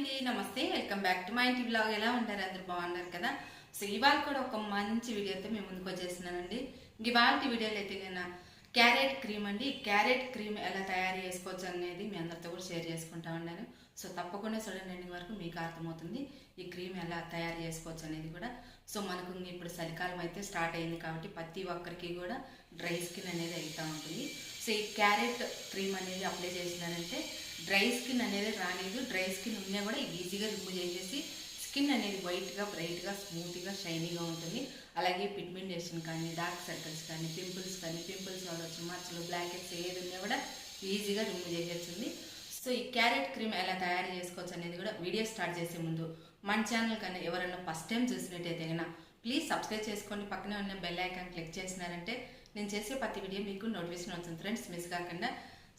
అండి నమస్తే. Welcome back to my ఇంటి బ్లాగ్. ఎలా ఉంటారు? అందరు బాగున్నారు కదా? సో ఇవాళ కూడా ఒక మంచి వీడియోతో మేము ముందుకు వచ్చేస్తున్నానండి. ఇవాళ వీడియోలు అయితే నేను క్యారెట్ క్రీమ్ అండి. క్యారెట్ క్రీమ్ ఎలా తయారు చేసుకోవచ్చు అనేది మీ అందరితో కూడా షేర్ చేసుకుంటా ఉన్నాను. సో తప్పకుండా చూడండి ఎండింగ్ వరకు మీకు అర్థమవుతుంది ఈ క్రీమ్ ఎలా తయారు చేసుకోవచ్చు అనేది కూడా. సో మనకు ఇప్పుడు చలికాలం అయితే స్టార్ట్ అయింది కాబట్టి ప్రతి ఒక్కరికి కూడా డ్రై స్కిన్ అనేది అవుతూ ఉంటుంది. సో ఈ క్యారెట్ క్రీమ్ అనేది అప్లై చేసినారంటే డ్రై స్కిన్ అనేది రాలేదు. డ్రై స్కిన్ ఉన్నా కూడా ఈజీగా రిమూవ్ చేసేసి స్కిన్ అనేది వైట్గా బ్రైట్గా స్మూత్గా షైనీగా ఉంటుంది. అలాగే పిగ్మెంటేషన్ కానీ డార్క్ సర్కిల్స్ కానీ పింపుల్స్ కానీ పింపుల్స్ వచ్చి మచ్చలు బ్లాక్ హెడ్స్ ఏది ఉన్నా కూడా ఈజీగా రిమూవ్ చేసేస్తుంది. సో ఈ క్యారెట్ క్రీమ్ ఎలా తయారు చేసుకోవచ్చు అనేది కూడా వీడియో స్టార్ట్ చేసే ముందు మన ఛానల్ కన్నా ఎవరైనా ఫస్ట్ టైం చూసినట్టయితే కన్నా ప్లీజ్ సబ్స్క్రైబ్ చేసుకోండి. పక్కనే ఉన్న బెల్ ఐకాన్ క్లిక్ చేసినారంటే నేను చేసే ప్రతి వీడియో మీకు నోటిఫికేషన్ వస్తుంది. ఫ్రెండ్స్ మిస్ కాకుండా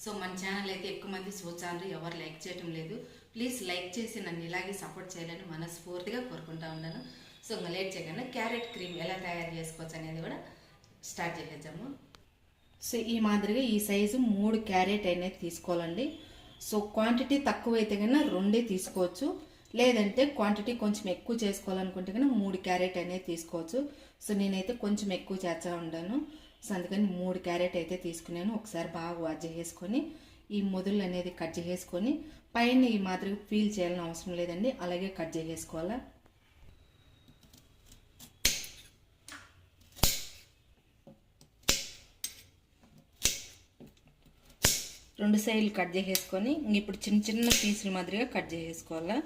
సో మన ఛానల్ అయితే ఎక్కువ మంది చూచారు ఎవరు లైక్ చేయటం లేదు. ప్లీజ్ లైక్ చేసి నన్ను ఇలాగే సపోర్ట్ చేయాలని మనస్ఫూర్తిగా కోరుకుంటా ఉన్నాను. సో ఇంకా లేట్ చేయకుండా క్యారెట్ క్రీమ్ ఎలా తయారు చేసుకోవచ్చు అనేది కూడా స్టార్ట్ చేసేద్దాము. సో ఈ మాదిరిగా ఈ సైజు మూడు క్యారెట్ అనేది తీసుకోవాలండి. సో క్వాంటిటీ తక్కువ అయితే కన్నా రెండే తీసుకోవచ్చు. లేదంటే క్వాంటిటీ కొంచెం ఎక్కువ చేసుకోవాలనుకుంటే కన్నా మూడు క్యారెట్ అనేది తీసుకోవచ్చు. సో నేనైతే కొంచెం ఎక్కువ చేస్తా ఉన్నాను సో అందుకని మూడు క్యారెట్ అయితే తీసుకున్నాను. ఒకసారి బాగా వాష్ చేసుకొని ఈ మొదలు అనేది కట్ చేసుకొని పైన ఈ మాదిరిగా ఫీల్ చేయాలని అవసరం లేదండి. అలాగే కట్ చేసేసుకోవాలా? రెండు సైడ్లు కట్ చేసేసుకొని ఇప్పుడు చిన్న చిన్న పీసుల మాదిరిగా కట్ చేసేసుకోవాలా?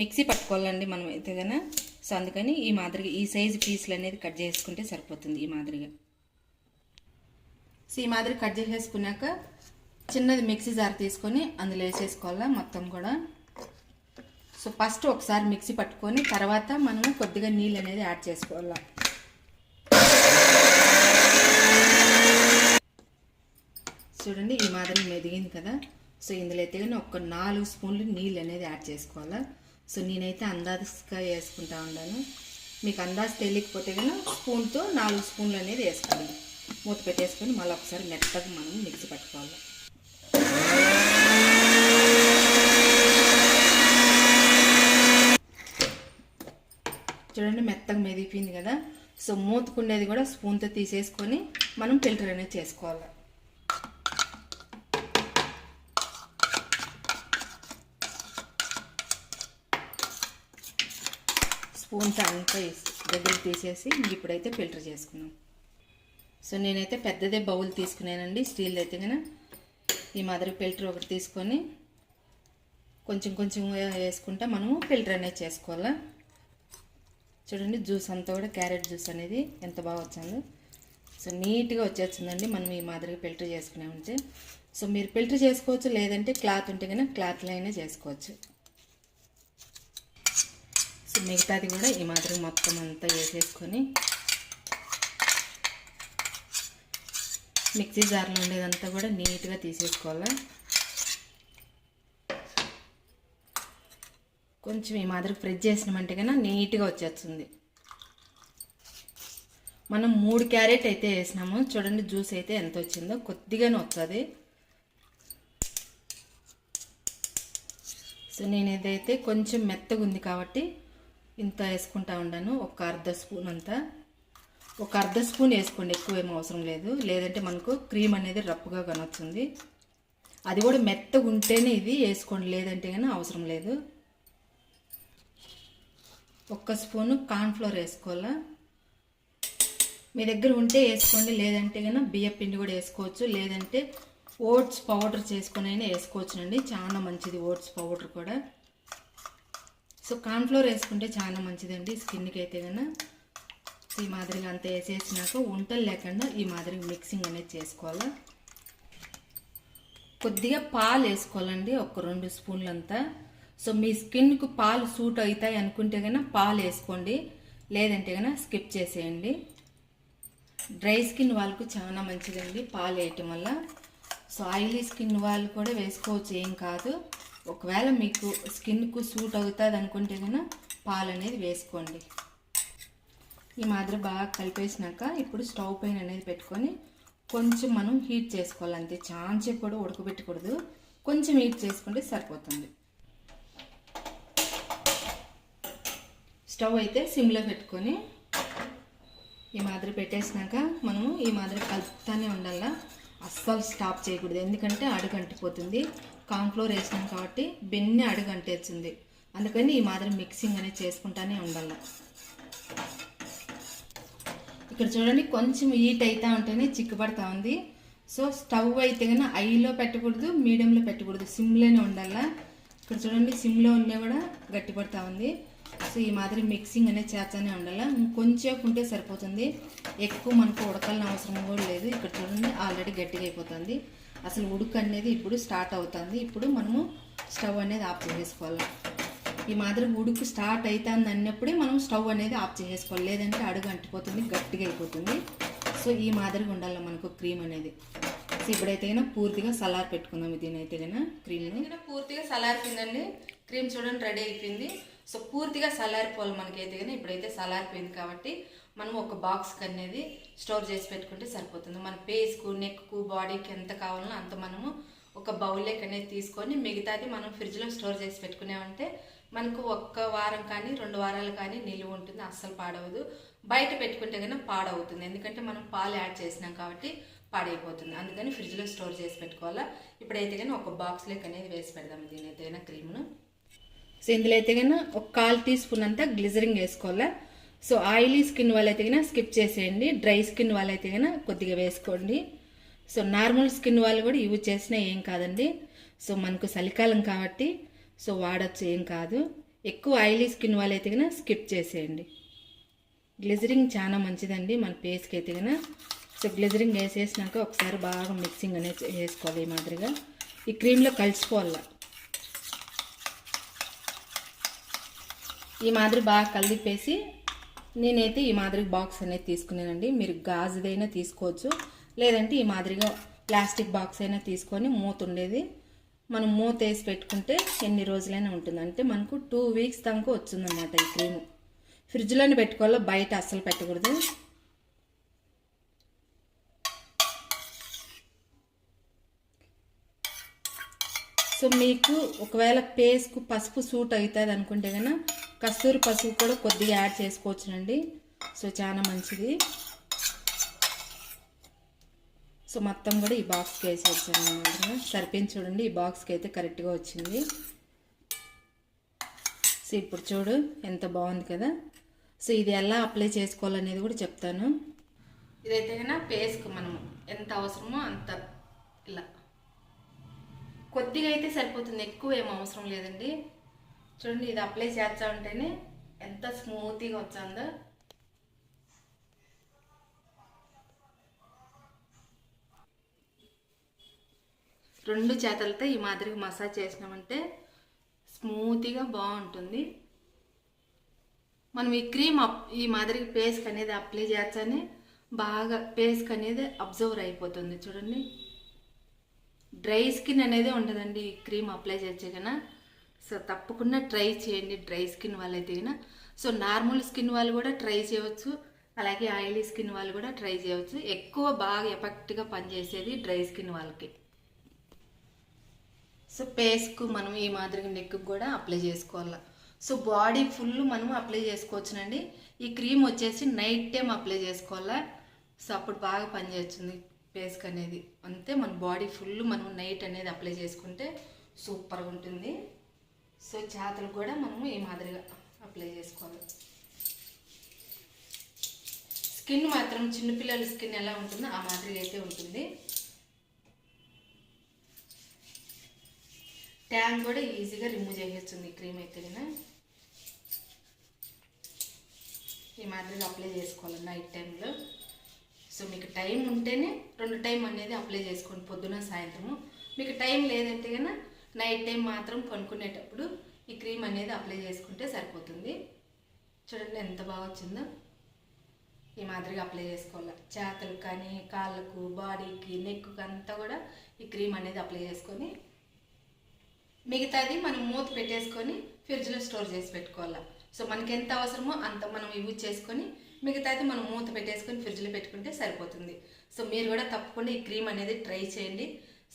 మిక్సీ పట్టుకోవాలండి మనం అయితే కన్నా సో అందుకని ఈ మాదిరిగా ఈ సైజు పీసులు అనేది కట్ చేసుకుంటే సరిపోతుంది ఈ మాదిరిగా. సో ఈ మాదిరి కట్ చేసేసుకున్నాక చిన్నది మిక్సీ జార్ తీసుకొని అందులో వేసేసుకోవాలా మొత్తం కూడా. సో ఫస్ట్ ఒకసారి మిక్సీ పట్టుకొని తర్వాత మనము కొద్దిగా నీళ్ళు అనేది యాడ్ చేసుకోవాలా. చూడండి ఈ మాదిరి మెదిగింది కదా. సో ఇందులో అయితే కానీ ఒక నాలుగు స్పూన్లు నీళ్ళు అనేది యాడ్ చేసుకోవాలా. సో నేనైతే అందాజుగా వేసుకుంటా ఉన్నాను. మీకు అందాజు తెలియకపోతే కానీ స్పూన్తో నాలుగు స్పూన్లు అనేది వేసుకోవాలి మూత పెట్టేసుకొని మళ్ళీ ఒకసారి మెత్తగా మనం మిక్సీ పట్టుకోవాలి. చూడండి మెత్తగా మెదిగిపోయింది కదా. సో మూతుకుండేది కూడా స్పూన్తో తీసేసుకొని మనం ఫిల్టర్ అనేది చేసుకోవాలి. స్పూన్స్ అంతా దగ్గర తీసేసి ఇప్పుడైతే ఫిల్టర్ చేసుకున్నాం సో నేనైతే పెద్దదే బౌల్ తీసుకున్నానండి స్టీల్ అయితే కనుక. ఈ మాదిరి ఫిల్టర్ ఒకటి తీసుకొని కొంచెం కొంచెం వేసుకుంటా మనము ఫిల్టర్ అనేది చేసుకోవాలా. చూడండి జ్యూస్ అంతా కూడా క్యారెట్ జ్యూస్ అనేది ఎంత బాగా వచ్చిందో. సో నీట్గా వచ్చేస్తుందండి మనం ఈ మాదిరిగా ఫిల్టర్ చేసుకునే ఉంటే. సో మీరు ఫిల్టర్ చేసుకోవచ్చు లేదంటే క్లాత్ ఉంటే కనుక క్లాత్లో అయినా చేసుకోవచ్చు. సో మిగతాది కూడా ఈ మాదిరి మొత్తం అంతా వేసేసుకొని మిక్సీ జార్లో ఉండేదంతా కూడా నీట్గా తీసేసుకోవాలి? కొంచెం ఈ మాదిరి ఫ్రిడ్జ్ చేసినామంటే కన్నా నీట్గా వచ్చేస్తుంది. మనం మూడు క్యారెట్ అయితే వేసినాము. చూడండి జ్యూస్ అయితే ఎంత వచ్చిందో. కొద్దిగానే వస్తుంది సో నేను ఇదైతే కొంచెం మెత్తగా ఉంది కాబట్టి ఇంత వేసుకుంటా ఉన్నాను ఒక అర్ధ స్పూన్ అంతా. ఒక అర్ధ స్పూన్ వేసుకోండి ఎక్కువ ఏం అవసరం లేదు. లేదంటే మనకు క్రీమ్ అనేది రప్పుగా కనొస్తుంది. అది కూడా మెత్తగా ఉంటేనే ఇది వేసుకోండి లేదంటే కానీ అవసరం లేదు. ఒక్క స్పూను కార్న్ఫ్లోర్ వేసుకోవాలా? మీ దగ్గర ఉంటే వేసుకోండి లేదంటే కన్నా బియ్య పిండి కూడా వేసుకోవచ్చు. లేదంటే ఓట్స్ పౌడర్ చేసుకుని అయినా వేసుకోవచ్చునండి. చాలా మంచిది ఓట్స్ పౌడర్ కూడా. సో కార్న్ఫ్లోర్ వేసుకుంటే చాలా మంచిదండి స్కిన్కి అయితే కన్నా. ఈ మాదిరిగా అంతా వేసేసినాక వంటలు లేకుండా ఈ మాదిరి మిక్సింగ్ అనేది చేసుకోవాలా? కొద్దిగా పాలు వేసుకోవాలండి ఒక రెండు స్పూన్లంతా. సో మీ స్కిన్కు పాలు సూట్ అవుతాయి అనుకుంటే కన్నా పాలు వేసుకోండి లేదంటే కన్నా స్కిప్ చేసేయండి. డ్రై స్కిన్ వాళ్ళకు చాలా మంచిదండి పాలు వేయటం వల్ల. సో ఆయిలీ స్కిన్ వాళ్ళు కూడా వేసుకోవచ్చు ఏం కాదు. ఒకవేళ మీకు స్కిన్కు సూట్ అవుతుంది అనుకుంటే కన్నా పాలు అనేది వేసుకోండి. ఈ మాదిరి బాగా కలిపేసినాక ఇప్పుడు స్టవ్ పైన అనేది పెట్టుకొని కొంచెం మనం హీట్ చేసుకోవాలి అంతే చాంచేపు కూడా ఉడకబెట్టకూడదు. కొంచెం హీట్ చేసుకుంటే సరిపోతుంది. స్టవ్ అయితే సిమ్లో పెట్టుకొని ఈ మాదిరి పెట్టేసినాక మనము ఈ మాదిరి కలుపుతానే ఉండాలా. అస్సలు స్టాప్ చేయకూడదు. ఎందుకంటే అడుగు అంటిపోతుంది. కార్న్ఫ్లోర్ వేసినాం కాబట్టి బెన్ని అడుగు అంటేస్తుంది. అందుకని ఈ మాదిరి మిక్సింగ్ అనేది చేసుకుంటానే ఉండాలి. ఇక్కడ చూడండి కొంచెం హీట్ అవుతా ఉంటేనే చిక్కుపడతా ఉంది. సో స్టవ్ అయితే కన్నా ఐలో పెట్టకూడదు మీడియంలో పెట్టకూడదు సిమ్లోనే ఉండాలా? ఇక్కడ చూడండి సిమ్లో ఉన్నా కూడా గట్టిపడతా ఉంది. సో ఈ మాదిరి మిక్సింగ్ అనేది చేస్తూనే ఉండాల? కొంచెం ఉంటే సరిపోతుంది. ఎక్కువ మనకు ఉడకాలని అవసరం కూడా లేదు. ఇక్కడ చూడండి ఆల్రెడీ గట్టిగా అయిపోతుంది. అసలు ఉడుకు అనేది ఇప్పుడు స్టార్ట్ అవుతుంది. ఇప్పుడు మనము స్టవ్ అనేది ఆఫ్ చేసుకోవాలి ఈ మాదిరి ఉడుకు స్టార్ట్ అవుతుంది అన్నప్పుడే మనం స్టవ్ అనేది ఆఫ్ చేసేసుకోవాలి లేదంటే అడుగు అంటిపోతుంది గట్టిగా అయిపోతుంది. సో ఈ మాదిరిగా ఉండాలి మనకు క్రీమ్ అనేది. సో ఇప్పుడైతే కన్నా పూర్తిగా సలార్ పెట్టుకుందాం. దీనైతే కన్నా క్రీమ్ పూర్తిగా సలారిపోయిందండి క్రీమ్ చూడండి రెడీ అయిపోయింది. సో పూర్తిగా సలారిపోవాలి మనకైతే కానీ ఇప్పుడైతే సలారిపోయింది కాబట్టి మనం ఒక బాక్స్కి అనేది స్టోర్ చేసి పెట్టుకుంటే సరిపోతుంది. మన ఫేస్కు నెక్కు బాడీకి ఎంత కావాలనో అంత మనము ఒక బౌల్లోకి అనేది తీసుకొని మిగతాది మనం ఫ్రిడ్జ్లో స్టోర్ చేసి పెట్టుకున్నామంటే మనకు ఒక్క వారం కానీ రెండు వారాలు కానీ నిలువ ఉంటుంది. అస్సలు పాడవదు. బయట పెట్టుకుంటే కన్నా పాడవుతుంది. ఎందుకంటే మనం పాలు యాడ్ చేసినాం కాబట్టి పాడైపోతుంది. అందుకని ఫ్రిడ్జ్లో స్టోర్ చేసి పెట్టుకోవాలా? ఇప్పుడైతే కానీ ఒక బాక్స్లోకి అనేది వేసి పెడదాం. దీని ఏదైనా క్రీమ్ను. సో ఇందులో అయితే కన్నా ఒక కాల్ టీ స్పూన్ అంతా గ్లిజరింగ్ వేసుకోవాలా? సో ఆయిలీ స్కిన్ వాళ్ళైతే కన్నా స్కిప్ చేసేయండి. డ్రై స్కిన్ వాళ్ళైతే కన్నా కొద్దిగా వేసుకోండి. సో నార్మల్ స్కిన్ వాళ్ళు కూడా యూజ్ చేసినా ఏం కాదండి. సో మనకు చలికాలం కాబట్టి సో వాడచ్చు ఏం కాదు. ఎక్కువ ఆయిలీ స్కిన్ వాళ్ళు అయితే కన్నా స్కిప్ చేసేయండి. గ్లిజరింగ్ చాలా మంచిదండి మన ఫేస్కి అయితే కన్నా సో గ్లిజరింగ్ వేసేసినాక ఒకసారి బాగా మిక్సింగ్ అనేది వేసుకోవాలి ఈ మాదిరిగా. ఈ క్రీమ్లో కలిసిపోవాల. ఈ మాదిరి బాగా కలిపేసి నేనైతే ఈ మాదిరి బాక్స్ అనేది తీసుకున్నానండి. మీరు గాజుదైనా తీసుకోవచ్చు. లేదంటే ఈ మాదిరిగా ప్లాస్టిక్ బాక్స్ అయినా తీసుకొని మూత ఉండేది మనం మూత వేసి పెట్టుకుంటే ఎన్ని రోజులైనా ఉంటుంది. అంటే మనకు టూ వీక్స్ దాకా వచ్చిందన్నమాట ఈ క్రీము. ఫ్రిడ్జ్లోనే పెట్టుకోవాలి? బయట అస్సలు పెట్టకూడదు. సో మీకు ఒకవేళ పేస్కు పసుపు సూట్ అవుతుంది అనుకుంటే కనుక కస్తూరి పసుపు కూడా కొద్దిగా యాడ్ చేసుకోవచ్చునండి. సో చాలా మంచిది. సో మొత్తం కూడా ఈ బాక్స్కి వేసి అనమాట. సరిపోయింది చూడండి ఈ బాక్స్కి అయితే కరెక్ట్గా వచ్చింది. సో ఇప్పుడు చూడు ఎంత బాగుంది కదా. సో ఇది ఎలా అప్లై చేసుకోవాలనేది కూడా చెప్తాను. ఇదైతే కన్నా పేస్క్ మనము ఎంత అవసరమో అంత ఇలా. కొద్దిగా అయితే సరిపోతుంది ఎక్కువ ఏం అవసరం లేదండి. చూడండి ఇది అప్లై చేస్తా ఉంటేనే ఎంత స్మూత్గా వచ్చిందో. రెండు చేతలతో ఈ మాదిరిగా మసాజ్ చేసినామంటే స్మూత్గా బాగుంటుంది. మనం ఈ క్రీమ్ అప్ ఈ మాదిరిగా పేస్క్ అనేది అప్లై చేస్తేనే బాగా పేస్క్ అనేది అబ్జర్వర్ అయిపోతుంది. చూడండి. డ్రై స్కిన్ అనేది ఉండదండి ఈ క్రీమ్ అప్లై చేస్తే కన్నా. సో తప్పకుండా ట్రై చేయండి డ్రై స్కిన్ వాళ్ళైతే కన్నా సో నార్మల్ స్కిన్ వాళ్ళు కూడా ట్రై చేయవచ్చు. అలాగే ఆయిలీ స్కిన్ వాళ్ళు కూడా ట్రై చేయవచ్చు. ఎక్కువ బాగా ఎఫెక్ట్గా పనిచేసేది డ్రై స్కిన్ వాళ్ళకి. సో పేస్కు మనం ఈ మాదిరిగా నెక్కు కూడా అప్లై చేసుకోవాలి. సో బాడీ ఫుల్ మనం అప్లై చేసుకోవచ్చునండి. ఈ క్రీమ్ వచ్చేసి నైట్ టైం అప్లై చేసుకోవాలా. సో అప్పుడు బాగా పనిచేస్తుంది పేస్క్ అనేది. అంతే మన బాడీ ఫుల్ మనం నైట్ అనేది అప్లై చేసుకుంటే సూపర్గా ఉంటుంది. సో చేతలు కూడా మనము ఈ మాదిరిగా అప్లై చేసుకోవాలి. స్కిన్ మాత్రం చిన్నపిల్లల స్కిన్ ఎలా ఉంటుందో ఆ మాదిరిగా అయితే ఉంటుంది. ట్యాంక్ కూడా ఈజీగా రిమూవ్ చేసేస్తుంది. ఈ క్రీమ్ అయితే ఈ మాదిరిగా అప్లై చేసుకోవాలి నైట్ టైంలో. సో మీకు టైం ఉంటేనే రెండు టైం అనేది అప్లై చేసుకోండి పొద్దున సాయంత్రము. మీకు టైం లేదంటే కన్నా నైట్ టైం మాత్రం కొనుక్కునేటప్పుడు ఈ క్రీమ్ అనేది అప్లై చేసుకుంటే సరిపోతుంది. చూడండి ఎంత బాగా వచ్చిందో. ఈ మాదిరిగా అప్లై చేసుకోవాలి. చేతలకు కానీ కాళ్ళకు బాడీకి నెక్కు అంతా కూడా ఈ క్రీమ్ అనేది అప్లై చేసుకొని మిగతాది మనం మూత పెట్టేసుకొని ఫ్రిడ్జ్లో స్టోర్ చేసి పెట్టుకోవాలి. సో మనకి ఎంత అవసరమో అంత మనం యూజ్ చేసుకొని మిగతాది మనం మూత పెట్టేసుకొని ఫ్రిడ్జ్లో పెట్టుకుంటే సరిపోతుంది. సో మీరు కూడా తప్పకుండా ఈ క్రీమ్ అనేది ట్రై చేయండి.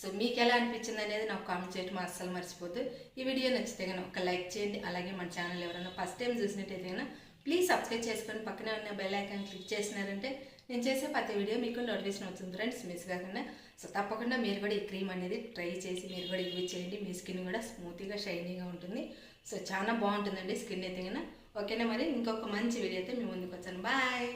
సో మీకు ఎలా అనిపించింది అనేది నాకు కామెంట్ చేయటం అస్సలు మర్చిపోద్దు. ఈ వీడియో నచ్చితే కనుక ఒక లైక్ చేయండి. అలాగే మన ఛానల్ ఎవరైనా ఫస్ట్ టైం చూసినట్టయితే కనుక ప్లీజ్ సబ్స్క్రైబ్ చేసుకొని పక్కనే ఉన్న బెల్ ఐకాన్ క్లిక్ చేసినారంటే నేను చేసే ప్రతి వీడియో మీకు నోటిఫికేషన్ అవుతుంది ఫ్రెండ్స్ మిస్ కాకుండా. సో తప్పకుండా మీరు కూడా ఈ క్రీమ్ అనేది ట్రై చేసి మీరు కూడా యూజ్ చేయండి. మీ స్కిన్ కూడా స్మూత్గా షైనీగా ఉంటుంది. సో చాలా బాగుంటుందండి స్కిన్ అయితే ఓకేనా మరి? ఇంకొక మంచి వీడియో అయితే మీ ముందుకు వచ్చాను. బాయ్